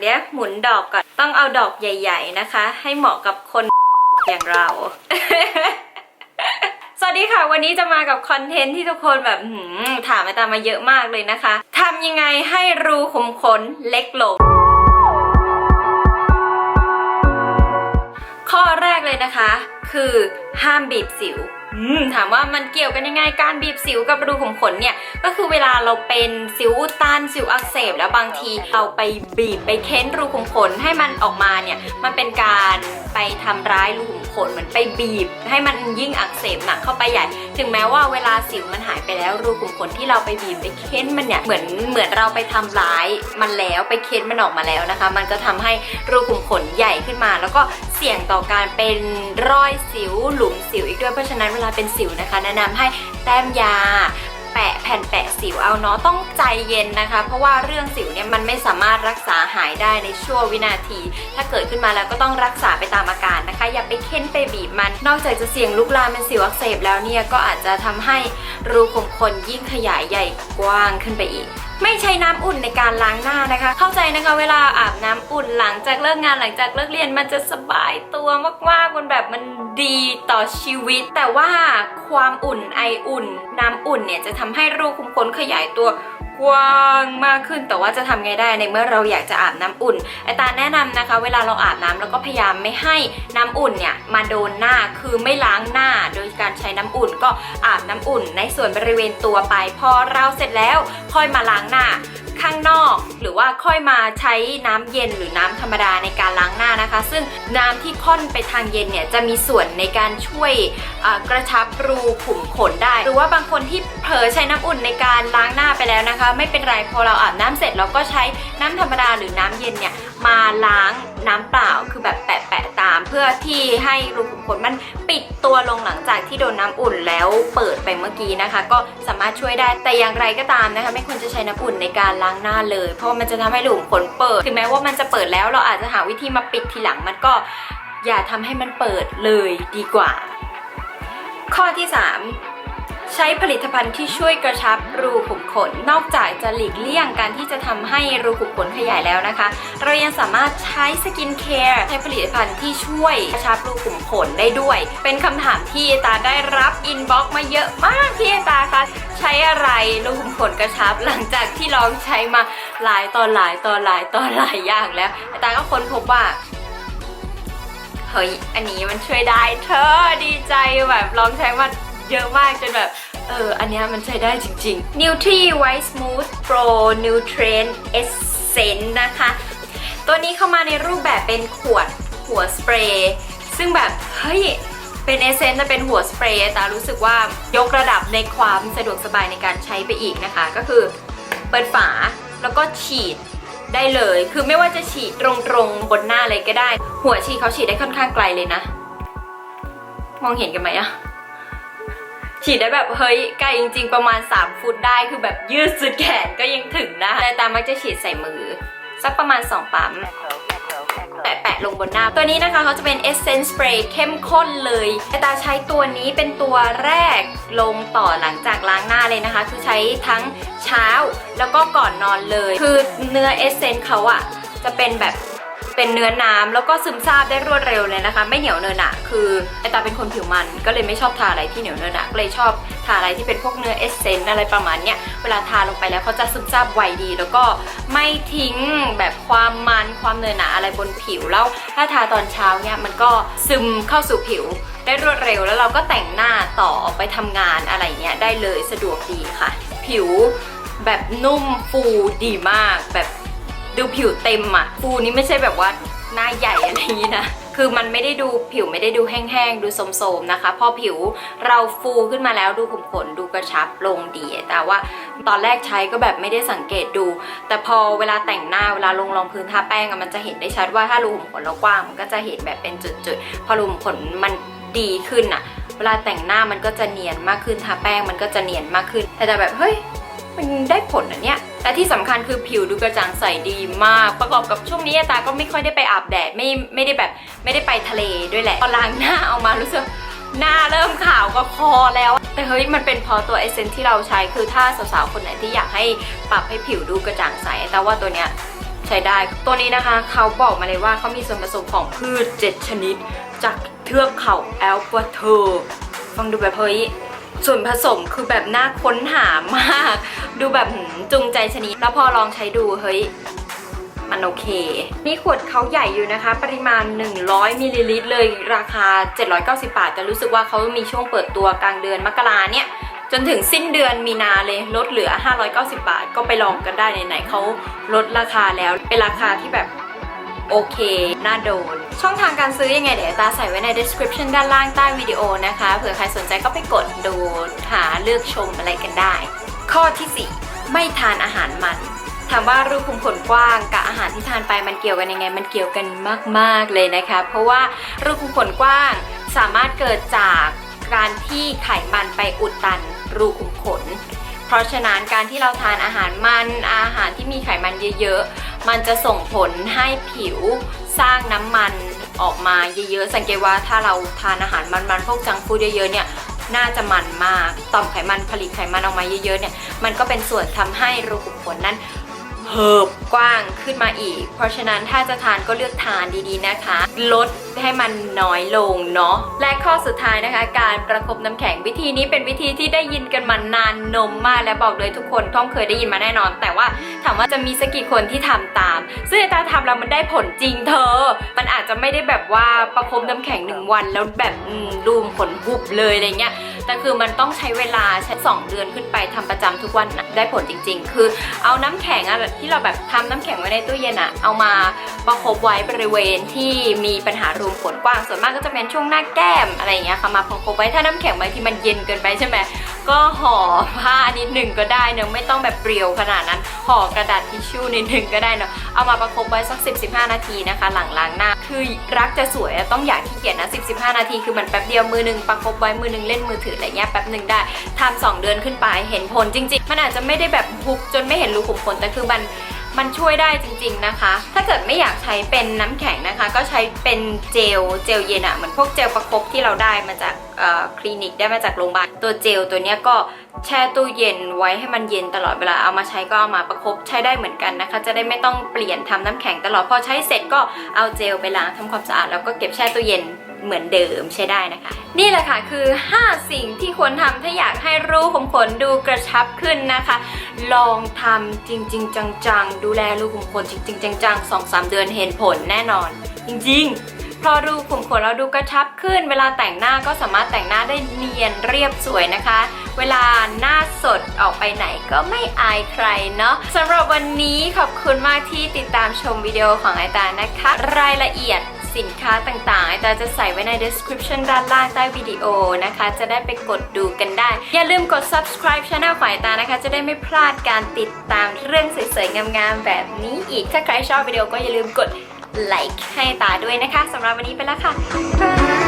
เดี๋ยวหมุนดอกก่อน ต้องเอาดอกใหญ่ ๆนะคะ ให้เหมาะกับคนอย่างเรา สวัสดีค่ะ วันนี้จะมากับคอนเทนต์ที่ทุกคนแบบถามมาตามมาเยอะมากเลยนะคะทำยังไงให้รูขุมขนเล็กลง คะคือห้ามบีบสิวอืมถามว่ามันเกี่ยวกันยังไงการบีบสิวกับรูขุมขนเนี่ยก็คือเวลาเราเป็นสิวอุดตันสิวอักเสบแล้วบางทีเราไปบีบไปเค้นรูขุมขนให้มันออกมาเนี่ยมันเป็นการไปทำร้ายรูขุมขนเหมือนไปบีบ ให้มันยิ่งอักเสบหนักเข้าไปใหญ่ ถึงแม้ว่าเวลาสิวมันหายไปแล้วรูขุมขนที่เราไปบีบไปเค้นมันเนี่ยเหมือนเหมือนเราไปทำร้ายมันแล้วไปเค้นมันออกมาแล้วนะคะ มันก็ทำให้รูขุมขนใหญ่ขึ้นมา แล้วก็ เสี่ยงต่อการเป็นรอยสิวหลุมสิวอีกด้วยเพราะฉะนั้นเวลาเป็นสิวนะคะ แนะนำให้แต้มยา แปะ แผ่นแปะสิวเอาเนาะต้องใจเย็นนะคะ เพราะว่าเรื่องสิวเนี่ยมันไม่สามารถรักษาหายได้ในชั่ววินาที ถ้าเกิดขึ้นมาแล้วก็ต้องรักษาไปตามอาการนะคะ อย่าไปเค้นไปบีบมัน นอกจากจะเสี่ยงลุกลามเป็นสิวอักเสบแล้วเนี่ยก็อาจจะทำให้รูขุมขนยิ่งขยายใหญ่กว้างขึ้นไปอีกไม่ใช้น้ำอุ่นในการล้างหน้านะคะ เข้าใจนะคะเวลาอาบน้ำอุ่นหลังจากเลิกงานหลังจากเลิกเรียนมันจะสบายตัวมากๆมันแบบมันดีต่อชีวิต แต่ว่าความอุ่นไออุ่น น้ำอุ่นเนี่ยจะทำให้รูขุมขนขยายตัวกว้างมากขึ้นแต่ว่าจะทำไงได้ในเมื่อเราอยากจะอาบน้ำอุ่นไอตาแนะนำนะคะ เวลาเราอาบน้ำเราก็พยายามไม่ให้น้ำอุ่นเนี่ยมาโดนหน้าคือไม่ล้างหน้า โดยการใช้น้ำอุ่นก็อาบน้ำอุ่น ในส่วนบริเวณตัวไปพอเราเสร็จแล้วค่อยมาล้างหน้า ข้างนอก หรือว่าค่อยมาใช้น้ำเย็นหรือน้ำธรรมดาในการล้างหน้านะคะ ซึ่งน้ำที่ค่อนไปทางเย็นเนี่ยจะมีส่วนในการช่วยกระชับรูขุมขนได้ หรือว่าบางคนที่เผลอใช้น้ำอุ่นในการล้างหน้าไปแล้วนะคะ ไม่เป็นไรพอเราอาบน้ำเสร็จเราก็ใช้น้ำธรรมดาหรือน้ำเย็นเนี่ยมาล้างน้ำเปล่าคือแบบแปะ เพื่อที่ให้รูขุมขนมันปิดตัวลงหลังจากที่โดนน้ำอุ่นแล้วเปิดไปเมื่อกี้นะคะ ก็สามารถช่วยได้แต่อย่างไรก็ตามนะคะ ไม่ควรจะใช้น้ำอุ่นในการล้างหน้าเลย เพราะมันจะทำให้รูขุมขนเปิด ถึงแม้ว่ามันจะเปิดแล้วเราอาจจะหาวิธีมาปิดทีหลังมันก็อย่าทำให้มันเปิดเลยดีกว่า ข้อที่ 3 ใช้ผลิตภัณฑ์ที่ช่วยกระชับรูขุมขน นอกจากจะหลีกเลี่ยงการที่จะทำให้รูขุมขนขยายแล้วนะคะ เรายังสามารถใช้สกินแคร์ใช้ผลิตภัณฑ์ที่ช่วยกระชับรูขุมขนได้ด้วย เป็นคำถามที่ตาได้รับอินบ็อกซ์มาเยอะมากพี่ตาคะใช้อะไรรูขุมขนกระชับหลังจากที่ลองใช้มาหลายตอนหลายตอนหลายตอนหลายอย่างแล้วตาก็ค้นพบว่าเฮ้ย อันนี้มันช่วยได้เธอดีใจแบบลองใช้มา เยอะมากจนแบบ เออ อันเนี้ยมันใช้ได้จริง ๆ Nutri White Smooth Pro Nutrient Essence นะคะ ตัวนี้เข้ามาในรูปแบบเป็นขวดหัวสเปรย์ซึ่งแบบ เฮ้ย เป็นเอเซนต์แต่เป็นหัวสเปรย์แต่รู้สึกว่ายกระดับในความสะดวกสบายในการใช้ไปอีกนะคะ ก็คือเปิดฝาแล้วก็ฉีดได้เลย คือไม่ว่าจะฉีดตรงๆบนหน้าเลยก็ได้ หัวฉีดเขาฉีดได้ค่อนข้างไกลเลยนะ มองเห็นกันไหมอะ ฉีดได้แบบเฮ้ยไกลจริง ๆ ประมาณ 3 ฟุตได้คือแบบยืดสุดแขนก็ยังถึงนะแต่ตามมักจะฉีดใส่มือ สักประมาณ 2 ปั๊มแปะแปะลงบนหน้า ตัวนี้นะคะเขาจะเป็น Essence Spray เข้มข้นเลยแต่ตาใช้ตัวนี้เป็นตัวแรกลงต่อหลังจากล้างหน้าเลยนะคะ คือใช้ทั้งเช้าแล้วก็ก่อนนอนเลย คือเนื้อ Essence เขาอะจะเป็นแบบ เป็นเนื้อน้ำแล้วก็ซึมซาบได้รวดเร็วเลยนะคะ ไม่เหนียวเนินอะคือไอตาเป็นคนผิวมันก็เลยไม่ชอบทาอะไรที่เหนียวเนินอะก็เลยชอบทาอะไรที่เป็นพวกเนื้อเอสเซนต์อะไรประมาณเนี้ยเวลาทาลงไปแล้วเขาจะซึมซาบไวดี แล้วก็ไม่ทิ้งแบบความมันความเนินหนาอะไรบนผิวแล้วถ้าทาตอนเช้าเนี่ยมันก็ซึมเข้าสู่ผิวได้รวดเร็วแล้วเราก็แต่งหน้าต่อออกไปทำงานอะไรเงี้ยได้เลยสะดวกดีค่ะ ผิวแบบนุ่มฟูดีมากแบบ ดูผิวเต็มอะฟูนี้ไม่ใช่แบบว่าหน้าใหญ่อะไรอย่างนี้นะคือมันไม่ได้ดูผิวไม่ได้ดูแห้งๆ ดูโสมๆนะคะ พอผิวเราฟูขึ้นมาแล้วดูขุมขนดูกระชับลงดีแต่ว่าตอนแรกใช้ก็แบบไม่ได้สังเกตดู แต่พอเวลาแต่งหน้าเวลาลงรองพื้นทาแป้งมันจะเห็นได้ชัดว่าถ้ารูขุมขนเรากว้างมันก็จะเห็นแบบเป็นจุดๆ พอรูขุมขนมันดีขึ้นอะเวลาแต่งหน้ามันก็จะเนียนมากขึ้นทาแป้งมันก็จะเนียนมากขึ้นแต่จะแบบเฮ้ย มันได้ผลนะเนี่ยแต่ที่สำคัญคือผิวดูกระจ่างใสดีมาก ประกอบกับช่วงนี้ตาก็ไม่ค่อยได้ไปอาบแดดไม่ไม่ได้แบบไม่ได้ไปทะเลด้วยแหละพอล้างหน้าออกมารู้สึกหน้าเริ่มขาวก็คอแล้ว แต่เฮ้ยมันเป็นเพราะตัวเอเซนที่เราใช้คือถ้าสาวๆคนไหนที่อยากให้ปรับให้ผิวดูกระจ่างใส แต่ว่าตัวเนี้ยใช้ได้ตัวนี้นะคะ เขาบอกมาเลยว่าเขามีส่วนผสมของพืช 7 ชนิด จากเทือกเขาแอลปเทอร์ฟังดูแบบเฮ้ย ส่วนผสมคือแบบน่าค้นหามาก ดูแบบจูงใจชนิดแล้วพอลองใช้ดูเฮ้ยมันโอเค นี่ขวดเขาใหญ่อยู่นะคะ ปริมาณ 100มิลลิลิตรเลยราคา 790 บาท แต่รู้สึกว่าเขามีช่วงเปิดตัวกลางเดือนมกราเนี่ย จนถึงสิ้นเดือนมีนาเลยลดเหลือ 590 บาท ก็ไปลองกันได้ไหนๆเขาลดราคาแล้วเป็นราคาที่แบบ โอเคน่าโดน ช่องทางการซื้อยังไงเดี๋ยวตาใส่ไว้ใน description ด้านล่างใต้วิดีโอนะคะ เผื่อใครสนใจก็ไปกดดูหาเลือกชมอะไรกันได้ ข้อที่ 4 ไม่ทานอาหารมันถามว่ารูขุมขนกว้างกับอาหารที่ทานไปมันเกี่ยวกันยังไง มันเกี่ยวกันมาก ๆ เลยนะคะ เพราะว่ารูขุมขนกว้างสามารถเกิดจากการที่ไขมันไปอุดตันรูขุมขน เพราะฉะนั้นการที่เราทานอาหารมันอาหารที่มีไขมันเยอะๆ มันจะส่งผลให้ผิวสร้างน้ำมันออกมาเยอะๆ สังเกตว่าถ้าเราทานอาหารมันๆ พวกจังฟูดเยอะๆ เนี่ยน่าจะมันมาก ต่อมไขมันผลิตไขมันออกมาเยอะๆ เนี่ย มันก็เป็นส่วนทำให้รูขุมขนนั้น เหิบกว้างขึ้นมาอีก เพราะฉะนั้นถ้าจะทานก็เลือกทานดีๆนะคะ ลดให้มันน้อยลงเนาะและข้อสุดท้ายนะคะ การประคบน้ำแข็งวิธีนี้เป็นวิธีที่ได้ยินกันมานานนมมากและบอกเลยทุกคนต้องเคยได้ยินมาแน่นอน แต่ว่าถามว่าจะมีสักกี่คนที่ทำตาม ซึ่งตาทำแล้วมันได้ผลจริงเธอ มันอาจจะไม่ได้แบบว่าประคบน้ำแข็งหนึ่งวัน แล้วแบบรูมขนหุบเลยอะไรเงี้ย แต่คือมันต้องใช้เวลาใช้สองเดือนขึ้นไปทำประจำทุกวันนะได้ผลจริง ๆ คือเอาน้ำแข็งอะที่เราแบบทำน้ำแข็งไว้ในตู้เย็นอะเอามาประคบไว้บริเวณที่มีปัญหารูมขนกว้างส่วนมากก็จะเป็นช่วงหน้าแก้มอะไรอย่างเงี้ยค่ะมาประคบไว้ถ้าน้ำแข็งบางทีมันเย็นเกินไปใช่ไหม ก็ห่อผ้านิดหนึ่งก็ได้เนอะไม่ต้องแบบเปรียวขนาดนั้น ห่อกระดาษทิชชู่นิดหนึ่งก็ได้เนอะเอามาประคบไว้สัก 10-15 นาทีนะคะ หลังล้างหน้า คือรักจะสวยต้องอยากขี้เกียจนะ10-15 นาที คือมันแป๊บเดียวมือหนึ่งประคบไว้มือหนึ่งเล่นมือถืออะไรเงี้ยแป๊บหนึ่งได้ทำสองเดือนขึ้นไปเห็นผลจริง ๆ มันอาจจะไม่ได้แบบบุบจนไม่เห็นรูขุมขนแต่คือมัน มันช่วยได้จริงๆนะคะ ถ้าเกิดไม่อยากใช้เป็นน้ำแข็งนะคะ ก็ใช้เป็นเจลเจลเย็นอะเหมือนพวกเจลประคบที่เราได้มาจากคลินิกได้มาจากโรงพยาบาลตัวเจลตัวเนี้ยก็แช่ตู้เย็นไว้ให้มันเย็นตลอดเวลาเอามาใช้ก็เอามาประคบใช้ได้เหมือนกันนะคะ จะได้ไม่ต้องเปลี่ยนทำน้ำแข็งตลอดพอใช้เสร็จก็เอาเจลไปล้างทำความสะอาดแล้วก็เก็บแช่ตู้เย็น เหมือนเดิมใช้ได้นะคะ นี่แหละค่ะคือ 5 สิ่งที่ควรทำถ้าอยากให้รูขุมขนดูกระชับขึ้นนะคะ ลองทำจริง ๆ จังๆ ดูแลรูขุมขนจริง ๆ จังๆ2-3เดือนเห็นผลแน่นอน จริง ๆพราะรูขุมขนเราดูกระชับขึ้น เวลาแต่งหน้าก็สามารถแต่งหน้าได้เนียนเรียบสวยนะคะ เวลาหน้าสดออกไปไหนก็ไม่อายใครเนาะสำหรับวันนี้ขอบคุณมากที่ติดตามชมวิดีโอของไอตานะคะ รายละเอียด สินค้าต่างๆแตาจะใส่ไว้ใน description ด้านล่างใต้วิดีโอนะคะ จะได้ไปกดดูกันได้ อย่าลืมกด subscribe channel ของไอตานะคะ จะได้ไม่พลาดการติดตามเรื่องสวยๆ งามๆ แบบนี้อีก ถ้าใครชอบวิดีโอก็อย่าลืมกดไลค์ให้ตาด้วยนะคะสำหรับวันนี้ไปแล้วค่ะบ๊ายบาย